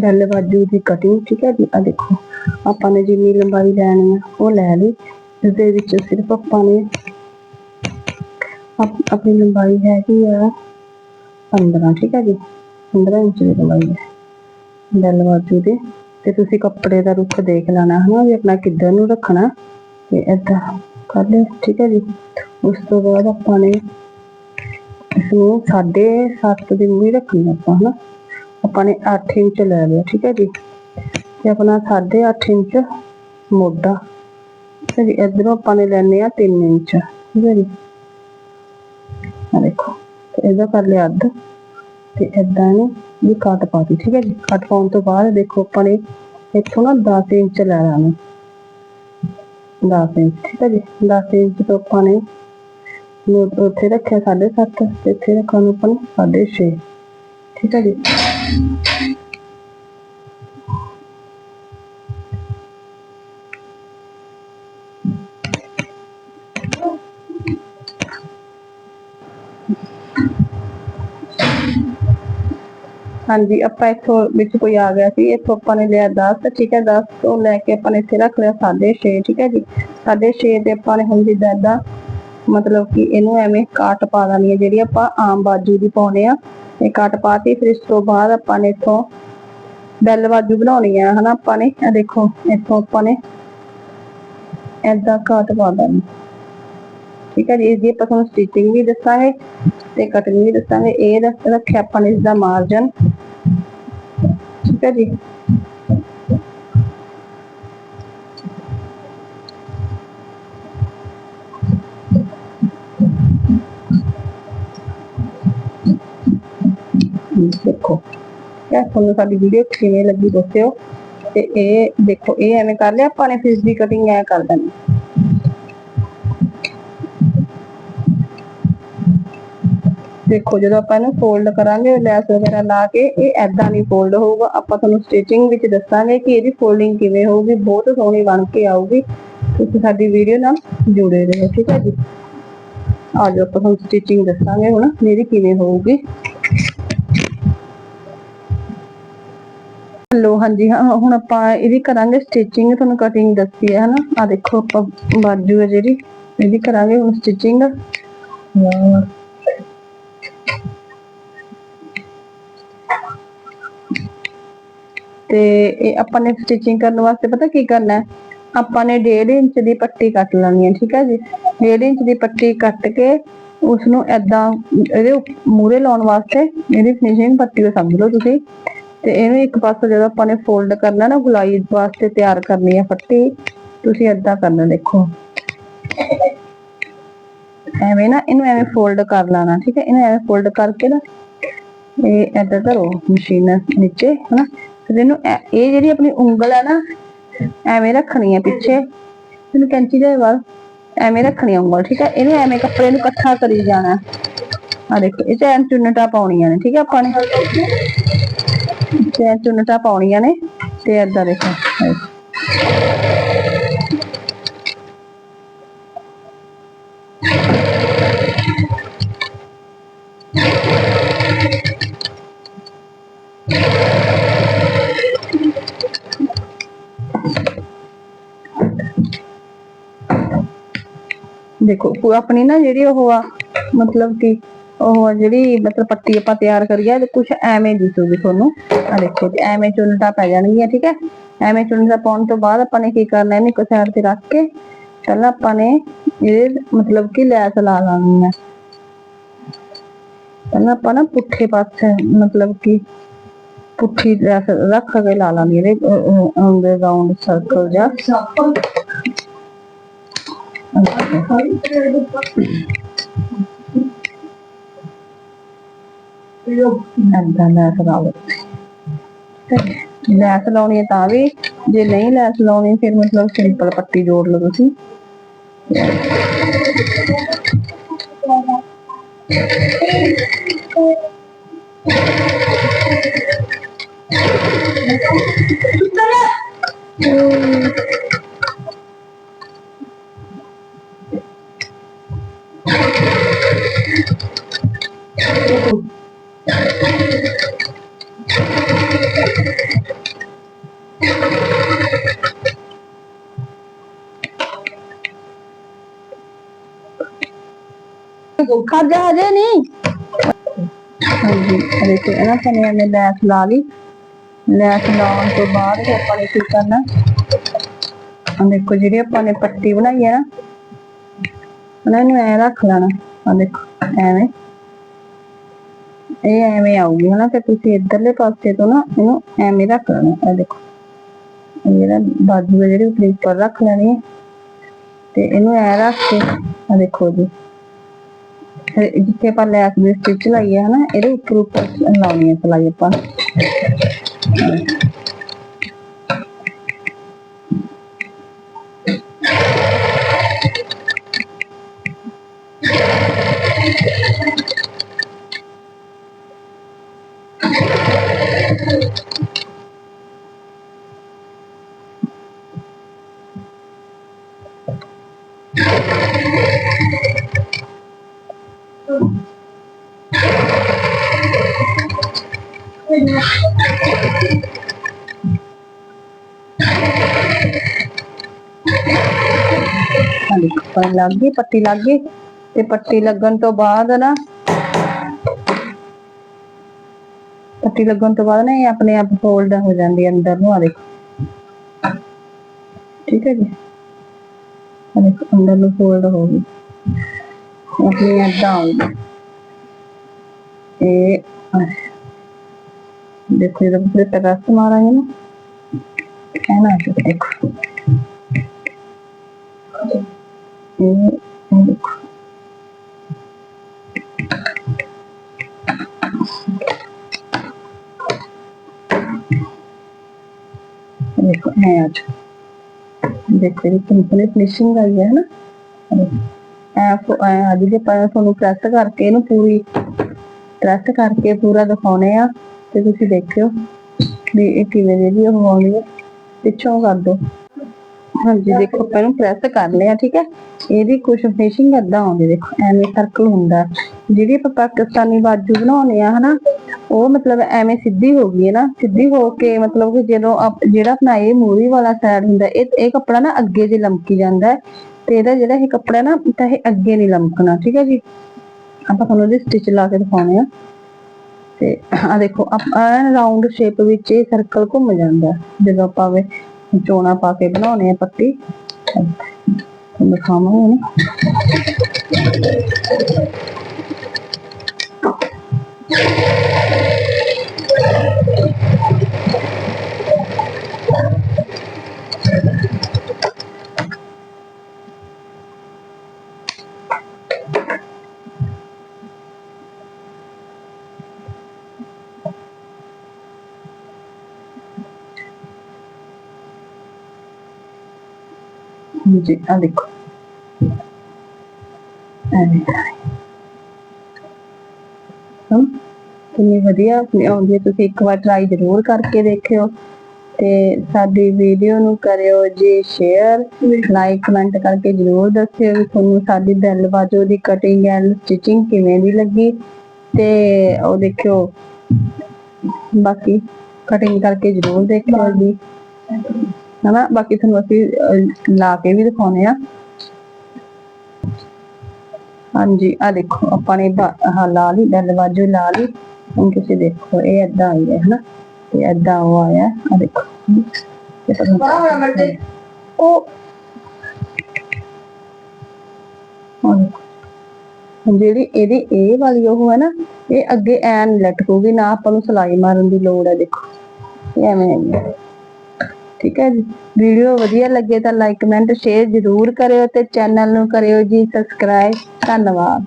ਡੱਲ ਬਾਜੂ ਦੀ ਕਟਿੰਗ ਠੀਕ ਹੈ ਜੀ? ਆ ਦੇਖੋ, ਆਪਾਂ ਨੇ ਜਿੰਨੀ ਲੰਬਾਈ ਲੈਣੀ ਆ, ਉਹ ਲੈ ਲਈ। ਇਸ ਦੇ ਵਿੱਚ ਸਿਰਫ ਆਪਾਂ ਨੇ ਆਪਣੀ ਲੰਬਾਈ ਹੈਗੀ ਆ 15 ਠੀਕ ਹੈ ਜੀ? 15 ਇੰਚ ਦੀ ਲੰਬਾਈ ਹੈ। ਡੱਲ ਬਾਜੂ ਦੇ। ਤੇ ਤੁਸੀਂ ਕੱਪੜੇ ਦਾ ਰੁੱਖ ਦੇਖ ਲੈਣਾ, ਹਨਾ? ਵੀ ਆਪਣਾ ਕਿੱਧਰ ਨੂੰ ਰੱਖਣਾ ਤੇ ਏਦਾਂ ਕਰ ਲਿਓ, ਠੀਕ ਹੈ ਜੀ? ਉਸ ਤੋਂ ਬਾਅਦ ਆਪਾਂ ਨੇ ਇਸਨੂੰ ਸਾਢੇ ਸੱਤ ਦੀ ਮੂਹਰੀ ਰੱਖਣੀ ਆਪਾਂ, ਹਨਾ? ਆਪਾਂ ਨੇ 8 ਇੰਚ ਲੈ ਲਿਆ, ਠੀਕ ਹੈ ਜੀ। ਤੇ ਆਪਣਾ ਸਾਢੇ ਅੱਠ ਇੰਚ ਮੋਢਾ। ਠੀਕ ਹੈ ਜੀ, ਇਧਰੋਂ ਆਪਾਂ ਨੇ ਲੈਣੇ ਆ 3 ਇੰਚ, ਠੀਕ ਹੈ ਜੀ। ਆ ਦੇਖੋ ਇਹਦਾ ਕਰ ਲਿਆ ਅੱਧ, ਤੇ ਏਦਾਂ ਇਹਨੂੰ ਵੀ ਕੱਟ ਪਾਤੀ ਠੀਕ ਹੈ ਜੀ। ਕੱਟ ਪਾਉਣ ਤੋਂ ਬਾਅਦ ਦੇਖੋ ਆਪਾਂ ਨੇ ਇੱਥੋਂ ਨਾ 10 ਇੰਚ ਲੈ ਲੈਣਾ। 10 ਇੰਚ, ਠੀਕ ਹੈ ਜੀ। 10 ਇੰਚ ਤੋਂ ਆਪਾਂ ਨੇ ਉੱਥੇ ਰੱਖਿਆ 7.5 ਤੇ ਇੱਥੇ ਰੱਖਾਂ ਨੂੰ ਆਪਾਂ ਨੇ 6.5 ਠੀਕ ਹੈ ਜੀ ਹਾਂਜੀ, ਆਪਾਂ ਇੱਥੋਂ ਵਿੱਚ ਕੋਈ ਆ ਗਿਆ ਸੀ, ਇੱਥੋਂ ਆਪਾਂ ਨੇ ਲਿਆ 10 ਠੀਕ ਹੈ 10 ਤੋਂ ਲੈ ਕੇ ਆਪਾਂ ਨੇ ਇੱਥੇ ਰੱਖ ਲਿਆ 6.5 ਠੀਕ ਹੈ ਜੀ। 6.5 ਤੇ ਆਪਾਂ ਨੇ ਹੁਣ ਜਿੱਦਾਂ ਏਦਾਂ ਮਤਲਬ ਕਿ ਇਹਨੂੰ ਐਵੇਂ ਕਾਟ ਪਾ ਦੇਣੀ ਹੈ, ਜਿਹੜੀ ਆਪਾਂ ਆਮ ਬਾਜੂ ਦੀ ਪਾਉਣੇ ਆ ਇਹ ਕਾਟ ਪਾਤੀ ਫਿਰ ਇਸ ਤੋਂ ਬਾਅਦ ਆਪਾਂ ਨੇ ਇੱਥੋਂ ਬੈਲ ਬਾਜੂ ਬਣਾਉਣੀ ਆ, ਹਨਾ ਆਪਾਂ ਨੇ? ਇਹ ਦੇਖੋ, ਇੱਥੋਂ ਆਪਾਂ ਨੇ ਏਦਾਂ ਕਾਟ ਪਾ ਦੇਣੀ। ਠੀਕ ਹੈ ਜੀ, ਇਸ ਦੀ ਆਪਾਂ ਤੁਹਾਨੂੰ ਸਟਿਚਿੰਗ ਵੀ ਦੱਸਾਂਗੇ ਤੇ ਕਟਿੰਗ ਵੀ ਦੱਸਾਂਗੇ। ਇਹ ਰੱਖ- ਰੱਖਿਆ ਆਪਾਂ ਨੇ ਇਸ ਦਾ ਮਾਰਜਨ ਠੀਕ ਹੈ ਜੀ। ਦੇਖੋ। ਇਹ ਤੁਹਾਨੂੰ ਸਾਡੀ ਵੀਡੀਓ ਕਿਵੇਂ ਲੱਗੀ ਦੱਸਿਓ? ਤੇ ਇਹ ਦੇਖੋ, ਇਹ ਐਵੇਂ ਕਰ ਲਿਆ, ਆਪਾਂ ਨੇ ਫਿਰ ਦੀ ਕਟਿੰਗ ਐ ਕਰ ਦੇਣੀ। ਦੇਖੋ, ਜਦੋਂ ਆਪਾਂ ਇਹਨੂੰ ਫੋਲਡ ਕਰਾਂਗੇ, ਲੈਸ ਵਗੈਰਾ ਲਾ ਕੇ, ਇਹ ਐਦਾਂ ਨਹੀਂ ਫੋਲਡ ਹੋਊਗਾ। ਆਪਾਂ ਤੁਹਾਨੂੰ ਸਟਿਚਿੰਗ ਵਿੱਚ ਦੱਸਾਂਗੇ ਕਿ ਇਹਦੀ ਫੋਲਡਿੰਗ ਕਿਵੇਂ ਹੋਊਗੀ, ਬਹੁਤ ਸੋਹਣੀ ਬਣ ਕੇ ਆਊਗੀ। ਤੁਸੀਂ ਸਾਡੀ ਵੀਡੀਓ ਨਾਲ ਜੁੜੇ ਰਹੋ, ਠੀਕ ਹੈ ਜੀ? ਆ ਆਪਾਂ ਤੁਹਾਨੂੰ ਸਟਿਚਿੰਗ ਦੱਸਾਂਗੇ ਹੁਣ, ਮੇਰੀ ਕਿਵੇਂ ਹੋਊਗੀ। ਲੋ ਹਾਂਜੀ, ਹਾਂ, ਹੁਣ ਆਪਾਂ ਇਹਦੀ ਕਰਾਂਗੇ ਸਟਿਚਿੰਗ ਤੁਹਾਨੂੰ ਕਟਿੰਗ ਦੱਸੀ ਹੈ, ਹਨਾ? ਆ ਦੇਖੋ, ਆਪਾਂ ਬਾਜੂ ਹੈ ਜਿਹੜੀ ਇਹਦੀ ਕਰਾਂਗੇ ਹੁਣ ਸਟਿਚਿੰਗ ਤੇ ਇਹ ਆਪਾਂ ਨੇ ਸਟਿਚਿੰਗ ਕਰਨ ਵਾਸਤੇ ਪਤਾ ਕੀ ਕਰਨਾ ਹੈ? ਆਪਾਂ ਨੇ 1.5 ਇੰਚ ਦੀ ਪੱਟੀ ਕੱਟ ਲੈਣੀ ਹੈ, ਠੀਕ ਹੈ ਜੀ? 1.5 ਇੰਚ ਦੀ ਪੱਟੀ ਕੱਟ ਕੇ ਉਸ ਨੂੰ ਐਦਾਂ ਇਹਦੇ ਮੂਰੇ ਲਾਉਣ ਵਾਸਤੇ ਇਹਦੀ ਫਿਨਿਸ਼ਿੰਗ ਪੱਟੀ ਉਹ ਸਮਝ ਲਓ ਤੁਸੀਂ। ਤੇ ਇਹਨੂੰ ਇੱਕ ਪਾਸੇ ਜਦੋਂ ਆਪਾਂ ਨੇ ਫੋਲਡ ਕਰਨਾ ਨਾ ਗੁਲਾਈ ਵਾਸਤੇ ਤਿਆਰ ਕਰਨੀ ਹੈ ਪੱਟੀ ਤੁਸੀਂ ਐਦਾਂ ਕਰਨਾ ਦੇਖੋ। ਐਵੇਂ ਨਾ ਇਹਨੂੰ ਐਵੇਂ ਫੋਲਡ ਕਰ ਲੈਣਾ, ਠੀਕ ਹੈ? ਇਹਨੂੰ ਐਵੇਂ ਫੋਲਡ ਕਰਕੇ ਨਾ ਇਹ ਐਦਾਂ ਧਰੋ ਮਸ਼ੀਨ ਨੀਚੇ, ਹਨਾ? ਫਿਰ ਇਹਨੂੰ ਇਹ ਜਿਹੜੀ ਆਪਣੀ ਉਂਗਲ ਹੈ ਨਾ, ਐਵੇਂ ਰੱਖਣੀ ਹੈ ਪਿੱਛੇ। ਇਹਨੂੰ ਕੈਂਚੀ ਦੇ ਵੱਲ ਐਵੇਂ ਰੱਖਣੀ ਉਂਗਲ, ਠੀਕ ਹੈ? ਇਹਨੂੰ ਐਵੇਂ ਕੱਪੜੇ ਨੂੰ ਇਕੱਠਾ ਕਰੀ ਜਾਣਾ। ਆ ਦੇਖੋ, ਇਹ ਚੈਨ ਐਂ ਚੁੰਨਟਾ ਪਾਉਣੀਆਂ ਨੇ, ਠੀਕ ਹੈ ਆਪਾਂ ਨੇ? ਤੇ ਐਂ ਪਾਉਣੀਆਂ ਨੇ, ਤੇ ਏਦਾਂ ਦੇਖੋ ਦੇਖੋ। ਆਪਣੀ ਨਾ ਜਿਹੜੀ ਉਹ ਆ, ਮਤਲਬ ਕਿ ਉਹ ਜਿਹੜੀ ਮਤਲਬ ਪੱਟੀ ਆਪਾਂ ਤਿਆਰ ਕਰੀ ਆ ਤੇ ਕੁਝ ਐਵੇਂ ਦਿਸੂਗੀ ਤੁਹਾਨੂੰ। ਆ ਦੇਖੋ ਜੀ ਐਵੇਂ ਚੁੰਨਟਾ ਪੈ ਜਾਣਗੀਆਂ ਠੀਕ ਹੈ? ਐਵੇਂ ਚੁੰਨਟਾ ਪਾਉਣ ਤੋਂ ਬਾਅਦ ਆਪਾਂ ਨੇ ਕੀ ਕਰਨਾ ਇਹਨੂੰ ਇੱਕ ਸਾਈਡ ਤੇ ਰੱਖ ਕੇ ਪਹਿਲਾਂ ਆਪਾਂ ਨੇ ਇਹ ਮਤਲਬ ਕਿ ਲੈਸ ਲਾ ਲਾਉਣੀ ਹੈ। ਪਹਿਲਾਂ ਆਪਾਂ ਨਾ ਪੁੱਠੇ ਪਾਸੇ ਮਤਲਬ ਕਿ ਪੁੱਠੀ ਲੈਸ ਰੱਖ ਕੇ ਲਾ ਲਾਂਗੇ ਇਹਦੇ ਅੰਦਰ ਰਾਉਂਡ ਸਰਕਲ ਜਾਂ ਐਂਦਾ ਲੈਸ ਲਾ ਲਓ ਲੈਸ ਲਾਉਣੀ ਹੈ ਤਾਂ ਵੀ, ਜੇ ਨਹੀਂ ਲੈਸ ਲਾਉਣੀ, ਫਿਰ ਮਤਲਬ ਸਿੰਪਲ ਪੱਟੀ ਜੋੜ ਲਓ ਤੁਸੀਂ। ਤੂੰ ਖੜ ਜਾ ਹਜੇ ਨਹੀਂ? ਹਾਂਜੀ ਅਰੇ ਤੇ ਇਹਨਾਂ ਪਨੇ ਨੇ ਲੈਸ ਲਾ ਲਈ। ਲੈਸ ਲਾਉਣ ਤੋਂ ਬਾਅਦ ਫਿਰ ਆਪਾਂ ਨੇ ਕੀ ਕਰਨਾ? ਆ ਦੇਖੋ, ਜਿਹੜੀ ਆਪਾਂ ਨੇ ਪੱਟੀ ਬਣਾਈ ਹੈ ਨਾ, ਉਹਨਾਂ ਨੂੰ ਐ ਰੱਖ ਲੈਣਾ। ਆ ਦੇਖੋ, ਐਵੇਂ। ਇਹ ਐਵੇਂ ਆਊਗੀ, ਹਨਾ? ਤੇ ਤੁਸੀਂ ਇਧਰਲੇ ਪਾਸੇ ਤੋਂ ਨਾ ਇਹਨੂੰ ਐਵੇਂ ਰੱਖ ਲੈਣਾ। ਆ ਦੇਖੋ। ਇਹ ਬਾਜੂ ਜਿਹੜੇ ਜਿਹੜੀ ਉਪਰ ਉੱਪਰ ਰੱਖ ਲੈਣੀ ਹੈ ਤੇ ਇਹਨੂੰ ਐ ਰੱਖ ਕੇ ਆ ਦੇਖੋ ਜੀ। ਜਿੱਥੇ ਆਪਾਂ ਲੈਸ ਦੇ ਸਟਿਚ ਲਾਈ ਹੈ ਹਨਾ, ਇਹਦੇ ਉੱਪਰ ਉੱਪਰ ਲਾਉਣੀ ਹੈ ਸਲਾਈ ਆਪਾਂ। ਪਰ ਲੱਗ ਗਈ, ਪੱਟੀ ਲੱਗ ਗਈ। ਤੇ ਪੱਟੀ ਲੱਗਣ ਤੋਂ ਬਾਅਦ ਨਾ, ਪੱਟੀ ਲੱਗਣ ਤੋਂ ਬਾਅਦ ਨਾ ਇਹ ਆਪਣੇ ਆਪ ਫੋਲਡ ਹੋ ਜਾਂਦੀ ਅੰਦਰ ਨੂੰ, ਆ ਦੇਖੋ। ਠੀਕ ਹੈ ਜੀ? ਆ ਦੇਖੋ, ਅੰਦਰ ਨੂੰ ਫੋਲਡ ਹੋ ਗਈ। ਆਪਣੀ ਏਦਾਂ ਆਉਂਦੀ ਇਹ ਆ। ਦੇਖੋ ਜਦੋਂ ਪੂਰੇ ਤਰਸ ਮਾਰਾਂਗੇ ਨਾ। ਕਹਿਣਾ ਕਿ ਦੇਖੋ। ਇਹ ਇਹ ਦੇਖੋ। ਇਹ ਦੇਖੋ ਐ ਅੱਜ ਦੇਖੋ ਇਹ ਕੰਪਨੀ ਫਿਨਿਸ਼ਿੰਗ ਆਈ ਹੈ ਨਾ। ਐ ਅੱਜ ਦੇ ਪਰ ਤੁਹਾਨੂੰ ਪ੍ਰੈਸ ਕਰਕੇ ਇਹਨੂੰ ਪੂਰੀ ਪ੍ਰੈਸ ਕਰਕੇ ਪੂਰਾ ਦਿਖਾਉਣੇ ਆ। ਤੇ ਤੁਸੀਂ ਦੇਖਿਓ ਵੀ ਇਹ ਕਿਵੇਂ ਦੀ ਇਹਦੀ ਉਹ ਹੈ ਪਿੱਛੋਂ ਕਰ ਦੋ ਹਾਂਜੀ, ਦੇਖੋ, ਆਪਾਂ ਇਹਨੂੰ ਪ੍ਰੈਸ ਕਰ ਲਿਆ, ਠੀਕ ਹੈ? ਇਹਦੀ ਕੁਝ ਫਿਨਿਸ਼ਿੰਗ ਏਦਾਂ ਆਉਂਦੀ, ਦੇਖੋ, ਐਵੇਂ ਸਰਕਲ ਹੁੰਦਾ। ਜਿਹੜੀ ਆਪਾਂ ਪਾਕਿਸਤਾਨੀ ਬਾਜੂ ਬਣਾਉਣੇ ਆ, ਹਨਾ, ਉਹ ਮਤਲਬ ਐਵੇਂ ਸਿੱਧੀ ਹੋ ਗਈ ਹੈ ਨਾ। ਸਿੱਧੀ ਹੋ ਕੇ ਮਤਲਬ ਕਿ ਜਦੋਂ ਜਿਹੜਾ ਆਪਣਾ ਇਹ ਮੂਰੀ ਵਾਲਾ ਸਾਈਡ ਹੁੰਦਾ, ਇਹ ਇਹ ਕੱਪੜਾ ਨਾ ਅੱਗੇ ਜੇ ਲਮਕੀ ਜਾਂਦਾ ਹੈ, ਤੇ ਇਹਦਾ ਜਿਹੜਾ ਇਹ ਕੱਪੜਾ ਨਾ, ਤਾਂ ਇਹ ਅੱਗੇ ਨਹੀਂ ਲਮਕਣਾ, ਠੀਕ ਹੈ ਜੀ? ਆਪਾਂ ਤੁਹਾਨੂੰ ਇਹਦੀ ਸਟਿਚ ਲਾ ਕੇ ਦਿਖਾਉਣੇ ਆ ਤੇ ਆ ਦੇਖੋ ਆਪਾਂ ਰਾਉਂਡ ਸ਼ੇਪ ਵਿੱਚ ਇਹ ਸਰਕਲ ਘੁੰਮ ਜਾਂਦਾ। ਜਦੋਂ ਆਪਾਂ ਵੇ ਚੋਣਾ ਪਾ ਕੇ ਬਣਾਉਣੇ ਆ ਪੱਟੀ, ਤੁਹਾਨੂੰ ਦਿਖਾਵਾਂਗੇ। ਨਾ ਜੀ ਆ ਦੇਖੋ। ਐਵੇਂ ਹਮ, ਕਿੰਨੀ ਵਧੀਆ ਆਪਣੀ ਆਉਂਦੀ ਹੈ। ਤੁਸੀਂ ਇੱਕ ਵਾਰ ਟਰਾਈ ਜ਼ਰੂਰ ਕਰਕੇ ਦੇਖਿਓ ਤੇ ਸਾਡੀ ਵੀਡੀਓ ਨੂੰ ਕਰਿਓ ਜੀ ਸ਼ੇਅਰ ਲਾਈਕ ਕਮੈਂਟ ਕਰਕੇ ਜ਼ਰੂਰ ਦੱਸਿਓ ਵੀ ਤੁਹਾਨੂੰ ਸਾਡੀ ਬੈਲ ਬਾਜੂ ਦੀ ਕਟਿੰਗ ਐਂਡ ਸਟਿਚਿੰਗ ਕਿਵੇਂ ਦੀ ਲੱਗੀ ਤੇ ਉਹ ਦੇਖਿਓ। ਬਾਕੀ ਕਟਿੰਗ ਕਰਕੇ ਜ਼ਰੂਰ ਦੇਖਿਓ ਜੀ। ਹਨਾ? ਬਾਕੀ ਤੁਹਾਨੂੰ ਅਸੀਂ ਲਾ ਕੇ ਵੀ ਦਿਖਾਉਨੇ ਆ। ਹਾਂਜੀ ਆ ਦੇਖੋ ਆਪਾਂ ਨੇ ਆਹ ਲਾ ਲਈ ਬੈਲ ਬਾਜੂ ਲਾ ਲਈ। ਹੁਣ ਤੁਸੀਂ ਦੇਖੋ ਇਹ ਏਦਾਂ ਆਈ ਹੈ ਹਨਾ? ਤੇ ਏਦਾਂ ਉਹ ਆਇਆ ਆ ਦੇਖੋ। ਤੇ ਤੁਹਾਨੂੰ ਉਹ ਆਹ ਦੇਖੋ। ਹੁਣ ਜਿਹੜੀ ਇਹਦੀ ਇਹ ਵਾਲੀ ਉਹ ਹੈ ਨਾ ਇਹ ਅੱਗੇ ਐਨ ਲਟਕੂਗੀ ਨਾ ਆਪਾਂ ਨੂੰ ਸਲਾਈ ਮਾਰਨ ਦੀ ਲੋੜ ਹੈ ਦੇਖੋ। ਇਹ ਐਵੇਂ ਹੈ। ਠੀਕ ਹੈ ਜੀ। ਵੀਡੀਓ ਵਧੀਆ ਲੱਗੇ ਤਾਂ ਲਾਈਕ ਕਮੈਂਟ ਸ਼ੇਅਰ ਜ਼ਰੂਰ ਕਰਿਓ ਤੇ ਚੈਨਲ ਨੂੰ ਕਰਿਓ ਜੀ। ਸਬਸਕ੍ਰਾਈਬ ਧੰਨਵਾਦ।